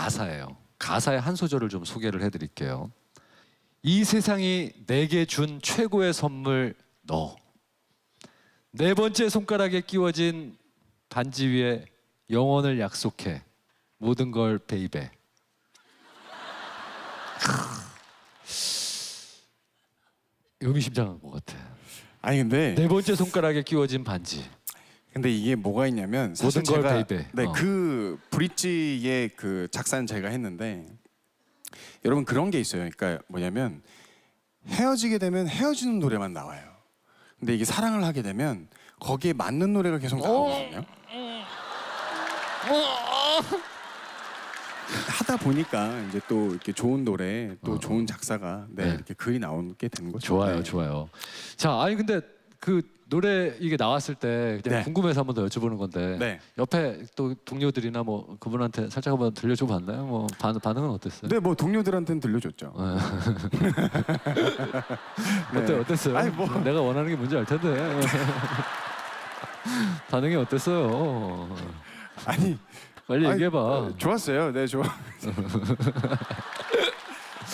가사예요. 가사의 한 소절을 좀 소개를 해드릴게요. 이 세상이 내게 준 최고의 선물 너. 네 번째 손가락에 끼워진 반지 위에 영원을 약속해 모든 걸 베이베. 의미심장한 것 같아. 아니 근데 네 번째 손가락에 끼워진 반지. 근데 이게 뭐가 있냐면 사실 모든 걸 제가 베이베. 어. 네그 브릿지의 그 작사는 제가 했는데 여러분 그런 게 있어요. 그러니까 뭐냐면 헤어지게 되면 헤어지는 노래만 나와요. 근데 이게 사랑을 하게 되면 거기에 맞는 노래가 계속 나오거든요. 하다 보니까 이제 또 이렇게 좋은 노래 또 좋은 작사가 네, 네. 이렇게 글이 나오게 되는 거죠. 좋아요, 네. 좋아요. 자, 아니 근데 그 노래 이게 나왔을 때 그냥 네. 궁금해서 한 번 더 여쭤보는 건데 네. 옆에 또 동료들이나 뭐 그분한테 살짝 한번 들려줘 봤나요? 뭐 반, 반응은 어땠어요? 네, 뭐 동료들한테는 들려줬죠. 어때 네. 어땠어요? 아니, 뭐. 내가 원하는 게 뭔지 알 텐데 반응이 어땠어요? 아니 빨리 아니, 얘기해봐. 어, 좋았어요. 네, 좋아.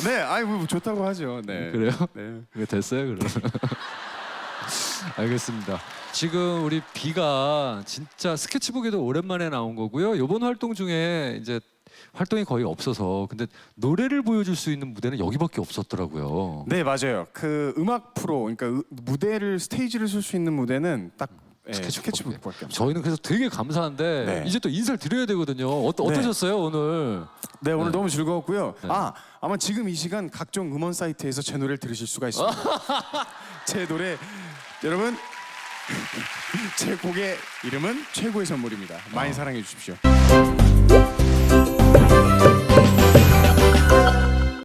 네, 아이 뭐 좋다고 하죠. 네. 그래요? 네. 이거 됐어요, 그럼. 알겠습니다. 지금 우리 비가 진짜 스케치북에도 오랜만에 나온 거고요. 이번 활동 중에 이제 활동이 거의 없어서 근데 노래를 보여줄 수 있는 무대는 여기밖에 없었더라고요. 네, 맞아요. 그 음악 프로, 그러니까 으- 무대를 스테이지를 쓸 수 있는 무대는 딱 예, 스케치북밖에. 없어요. 저희는 그래서 되게 감사한데 네. 이제 또 인사를 드려야 되거든요. 어, 어떠셨어요 오늘? 네, 오늘 네. 너무 즐거웠고요. 네. 아, 아마 지금 이 시간 각종 음원 사이트에서 제 노래를 들으실 수가 있습니다. 제 노래 여러분 제 곡의 이름은 최고의 선물입니다. 많이 사랑해 주십시오.